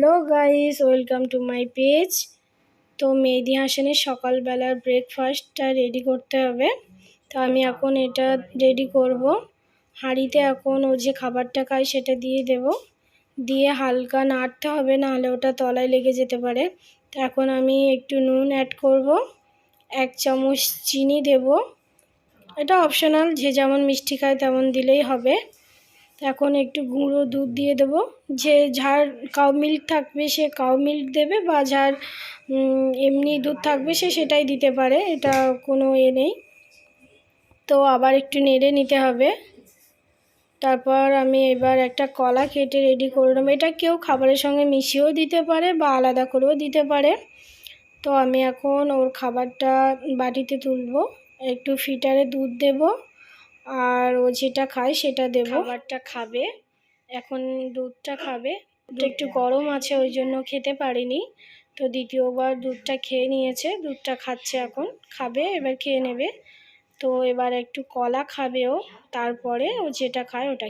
Hello guys, welcome to my page. তো মেহেদি হাসানের সকালবেলার ব্রেকফাস্টটা রেডি করতে হবে। তো আমি এখন এটা রেডি করব। হাঁড়িতে এখন ও যে খাবারটা খায় সেটা দিয়ে দেব। দিয়ে হালকা নাড়তে হবে, নাহলে ওটা তলায় লেগে যেতে পারে। তো এখন আমি একটু নুন অ্যাড করব। এক চামচ চিনি দেব। এটা অপশনাল যে যেমন মিষ্টি খায় তেমন দিলেই হবে। এখন একটু গুঁড়ো দুধ দিয়ে দেবো। যে যার কাউ মিল্ক থাকবে সে কাউ মিল্ক দেবে বা যার এমনি দুধ থাকবে সে সেটাই দিতে পারে, এটা কোনো এ নেই। তো আবার একটু নেড়ে নিতে হবে। তারপর আমি এবার একটা কলা কেটে রেডি করলাম এটা কেউ খাবারের সঙ্গে মিশিয়েও দিতে পারে বা আলাদা করেও দিতে পারে। তো আমি এখন ওর খাবারটা বাটিতে তুলবো, একটু ফিটারে দুধ দেবো। আর ও যেটা খায় সেটা দেবো। খাবারটা খাবে। এখন দুধটা খাবে। একটু গরম আছে ওই জন্য খেতে পারিনি। তো দ্বিতীয়বার দুধটা খেয়ে নিয়েছে দুধটা খাচ্ছে এখন। খাবে এবার খেয়ে নেবে। তো এবার একটু কলা খাবে ও তারপরে ও যেটা খায় ওটা